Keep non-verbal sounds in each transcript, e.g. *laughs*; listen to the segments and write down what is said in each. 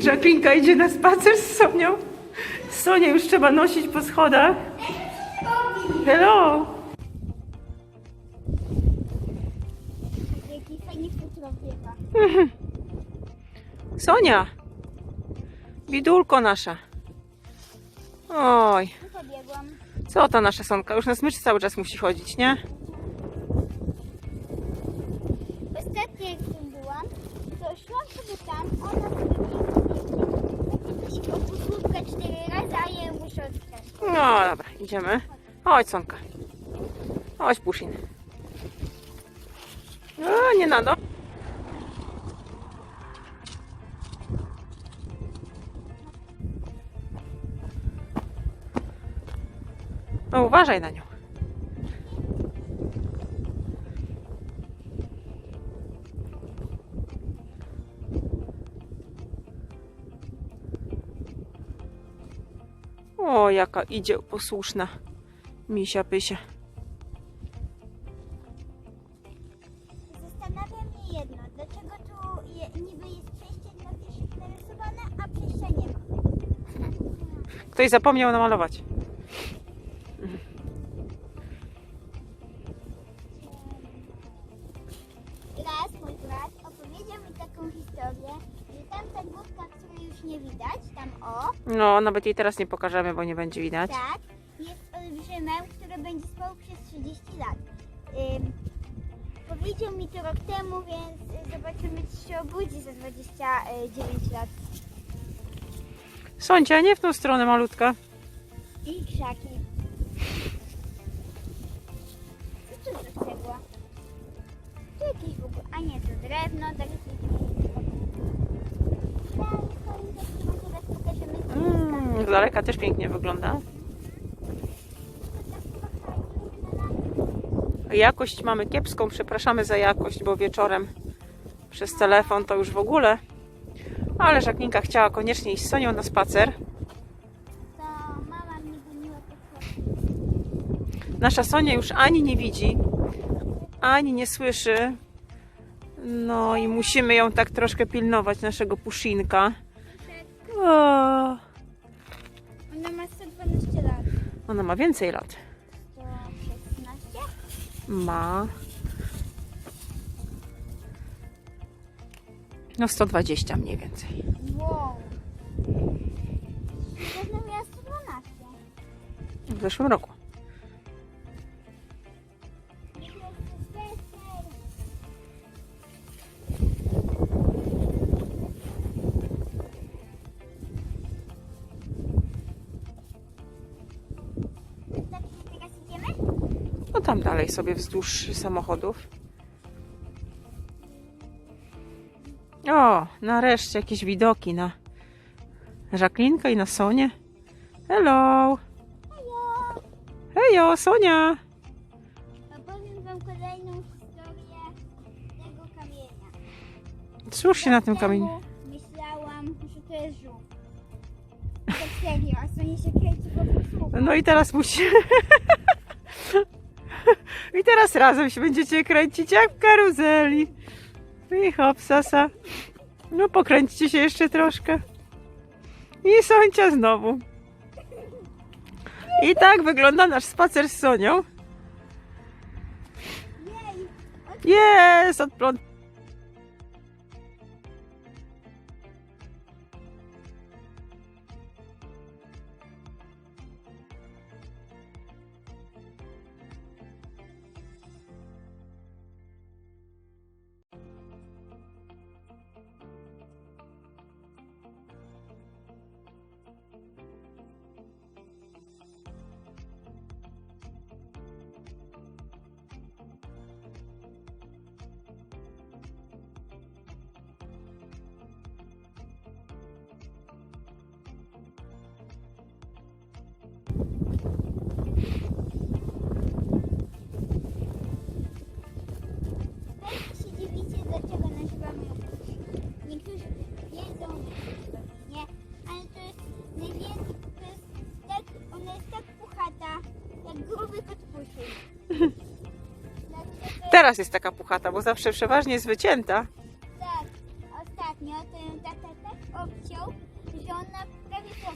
Żaklinka idzie na spacer z Sonią. Sonię już trzeba nosić po schodach. Hello! Jaki. Sonia! Bidulko nasza. Oj, pobiegłam. co ta nasza Sonka? Już na smycz cały czas musi chodzić, nie? Ostatnio jak tam byłam, to szłam sobie tam, ona sobie biegnie. Jakiegoś opusłówka cztery razy, a ja ją muszę odkręcić. No dobra, idziemy. Chodź Sonka. Chodź Puszin. O, nie nado. No uważaj na nią. Jaka idzie posłuszna. Misia pysia. Zastanawia mnie jedno, dlaczego tu je, niby jest przejście dla pieszych narysowane, a przejścia nie ma. Ktoś zapomniał namalować. No, nawet jej teraz nie pokażemy, bo nie będzie widać. tak, jest olbrzymem, który będzie spał przez 30 lat. Ym, powiedział mi to rok temu, więc zobaczymy, czy się obudzi za 29 lat. Soncia, nie w tą stronę malutka. I krzaki. Co to za cegła? Tu jakieś w ogóle, a nie, to drewno, tak stoi, to teraz pokażemy z bliska. Mm, z daleka też pięknie wygląda. Jakość mamy kiepską, przepraszamy za jakość, bo wieczorem przez telefon to już w ogóle. Ale Żaklinka chciała koniecznie iść z Sonią na spacer. Nasza Sonia już ani nie widzi, ani nie słyszy. No i musimy ją tak troszkę pilnować, naszego puszynka. Ona ma więcej lat. 116? Ma. No 120 mniej więcej. Wow. Pewno miała 112. W zeszłym roku. Dalej sobie wzdłuż samochodów. O, nareszcie jakieś widoki na Żaklinkę i na Sonię. Hello! Hejo! Hejo, Sonia! Opowiem wam kolejną historię tego kamienia. Cóż się na tym kamieniu... Myślałam, że to jest żółw. Tak serio, a Sonia się kręci po. No i teraz musi... *laughs* I teraz razem się będziecie kręcić jak w karuzeli. I hop, sasa. No pokręćcie się jeszcze troszkę. I Sonia znowu. I tak wygląda nasz spacer z Sonią. Jest! Odpląt... Teraz jest taka puchata, bo zawsze przeważnie jest wycięta. tak, ostatnio. to ją tata tak obciął, że ona prawie miała.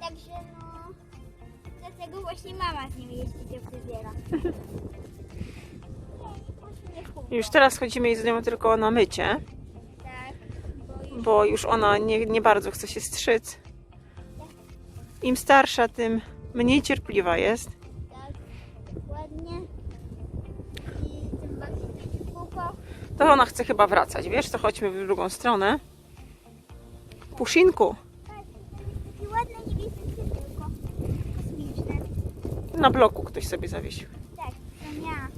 Także no, dlatego właśnie mama z nią jeździ do fryzjera. *laughs* Już teraz chodzimy z nią tylko na mycie, Tak, bo już bo już ona nie, nie bardzo chce się strzyc. Im starsza, tym mniej cierpliwa jest. tak ładnie. I tym bardziej takie kółko. To ona chce chyba wracać, wiesz, to chodźmy w drugą stronę. Puszinku, na bloku ktoś sobie zawiesił. Tak, to ja.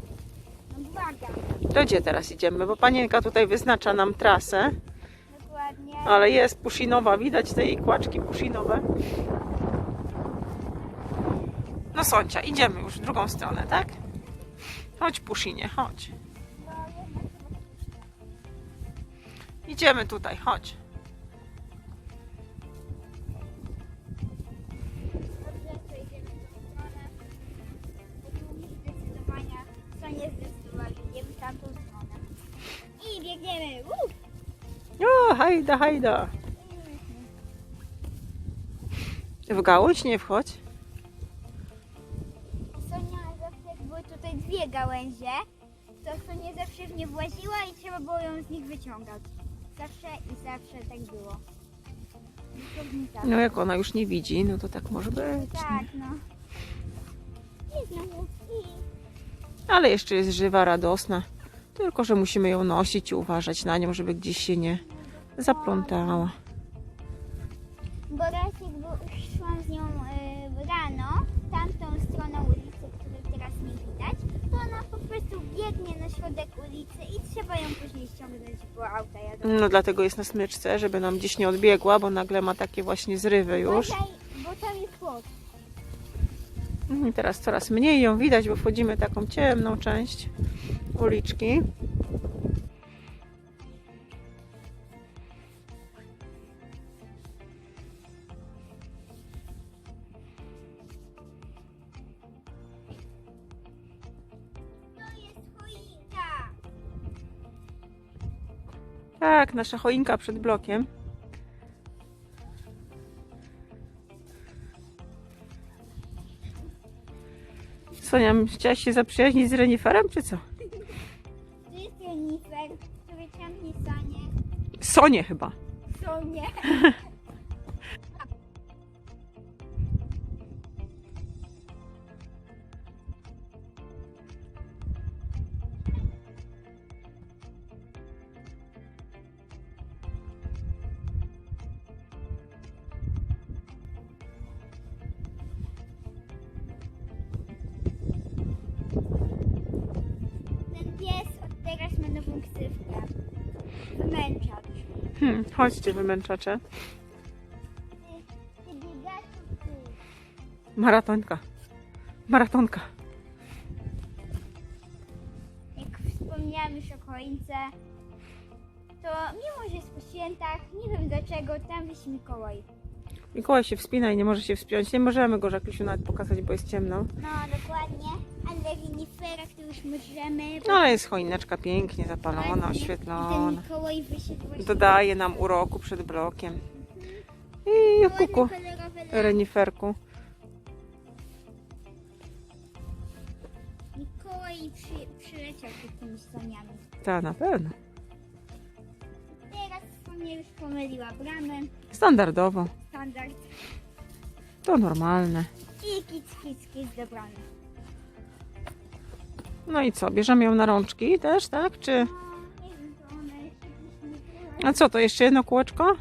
No. To gdzie teraz idziemy? Bo panienka tutaj wyznacza nam trasę, Dokładnie. ale jest pushinowa, widać te jej kłaczki pushinowe. No Soncia, idziemy już w drugą stronę, tak? Chodź Pushinie, chodź. Idziemy tutaj, chodź. Dobrze, to idziemy w tą stronę. Bo tu zdecydowania, co nie zdecydowali, idziemy w tamtą stronę. I biegniemy. O, hajda, hajda. W gałąź nie wchodź. Sonia zawsze, jak były tutaj dwie gałęzie, to Sonia zawsze w nie właziła i trzeba było ją z nich wyciągać. Zawsze i zawsze tak było. No jak ona już nie widzi, no to tak może być. Tak, no. I znowu. I Ale jeszcze jest żywa, radosna. Tylko, że musimy ją nosić i uważać na nią, żeby gdzieś się nie zaplątała. Ją później ściągnąć, bo auta jadą. No dlatego jest na smyczce, żeby nam gdzieś nie odbiegła, bo nagle ma takie właśnie zrywy już. Uważaj, bo tam jest płot. I teraz coraz mniej ją widać, bo wchodzimy taką ciemną część uliczki. Tak, nasza choinka przed blokiem. Sonia, chciałaś się zaprzyjaźnić z reniferem, czy co? Tu jest renifer, który ciągnie sanie. Sonie chyba. Sonie. *laughs* Hmm, chodźcie, wymęczacze. Maratonka. Maratonka. Jak wspomniałam już o choince, to mimo, że jest po świętach, nie wiem dlaczego, tam wisi Mikołaj. Mikołaj się wspina i nie może się wspiąć. Nie możemy go, Żaklisiu, nawet pokazać, bo jest ciemno. No, dokładnie. Możemy... No ale jest choineczka pięknie zapalona, ten oświetlona. Dodaje nam uroku przed blokiem. I kuku, reniferku. Mikołaj przy, przyleciał takimi saniami. Ta, na pewno. Teraz mnie już pomyliła bramę. Standardowo. Standard. To normalne. I kic, kic, kic. No i co, bierzemy ją na rączki też, tak? Czy... A co, to jeszcze jedno kółeczko?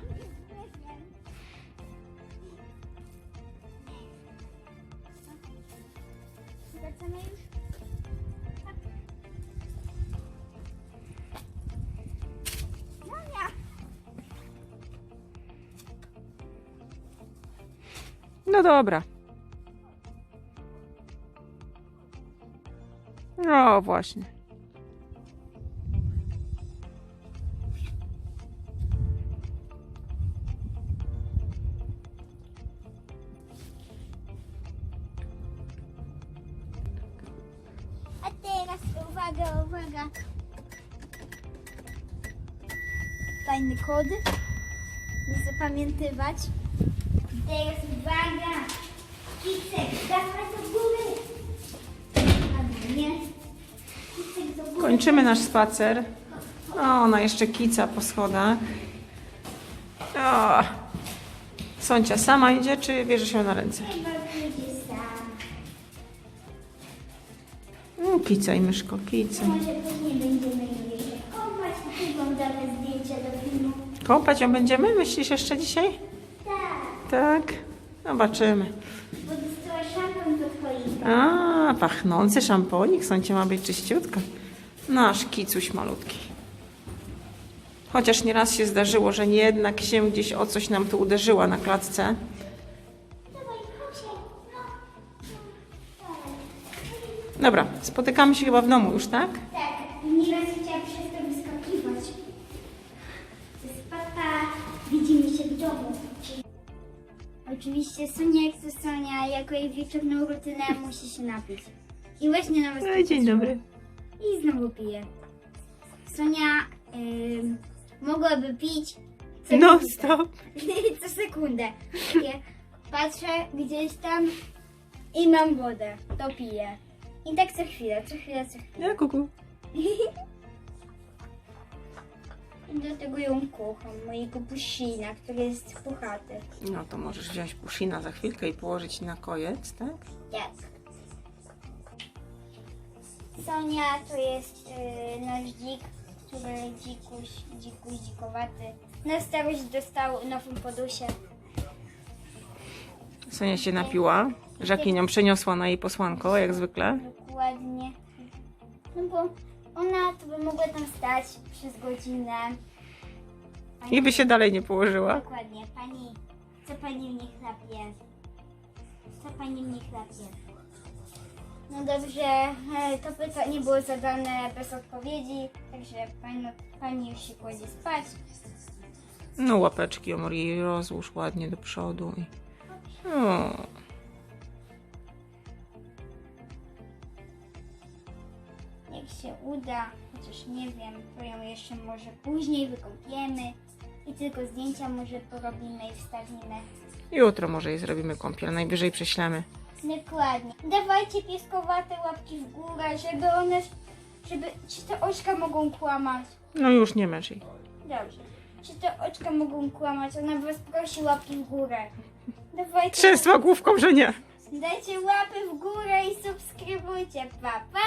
No dobra. Właśnie. A teraz uwaga, uwaga. fajny kod. Zapamiętywać. Teraz uwaga. Kicek, dawaj do góry. Albo nie. Do. Kończymy nasz spacer. O, ona jeszcze kica po schodach. O. Soncia sama idzie, czy bierzesz ją na ręce? No, kica i myszko, kica. Może później będziemy się kąpać i zdjęcia do filmu. Kąpać ją będziemy, myślisz jeszcze dzisiaj? Tak, Tak. Zobaczymy. bo dostała szampon choinką. A, pachnący szamponik. Soncia ma być czyściutka. Nasz kicuś malutki. Chociaż nieraz się zdarzyło, że jednak się gdzieś o coś nam tu uderzyła na klatce. Dawaj, chodź się. Dobra, spotykamy się chyba w domu już, tak? Tak, nieraz chciała przez to wyskakiwać. To jest papa, widzimy się w domu. Oczywiście Sonia jak to Sonia, jako jej wieczorną rutynę musi się napić. I właśnie na was No, dzień dobry. I znowu pije. Sonia ym, mogłaby pić co, No stop. *laughs* co sekundę. Takie patrzę gdzieś tam i mam wodę, to piję. I tak co chwilę, co chwilę, co chwilę. Ja kuku. *laughs* I do tego ją kocham, mojego pusina, który jest puchaty. No to możesz wziąć pushina za chwilkę i położyć na kojec, tak? Tak. Sonia to jest yy, nasz dzik, który dzikuś, dzikuś, dzikowaty. Na starość dostał nową podusię. Sonia się napiła. Żaki nią przeniosła na jej posłanko, jak zwykle. Dokładnie. No bo ona to by mogła tam stać przez godzinę. Pani, I by się dalej nie położyła. Dokładnie. Pani, co pani mnie chlapie? Co pani mnie chlapie? No dobrze, e, to pytanie było zadane bez odpowiedzi, także pani, pani już się kładzie spać. No łapeczki Omori rozłóż ładnie do przodu. I... O, Jak się uda, chociaż nie wiem, to ją jeszcze może później wykąpiemy i tylko zdjęcia może porobimy i wstawimy. jutro może jej zrobimy kąpiel, najwyżej prześlemy. Dokładnie. Dawajcie pieskowate łapki w górę, żeby one, żeby, czy te oczka mogą kłamać? No już nie męcz jej. Dobrze. Czy te oczka mogą kłamać? Ona was prosi łapki w górę. Dawajcie, Trzęsła główką, że nie. dajcie łapy w górę i subskrybujcie. Pa, pa!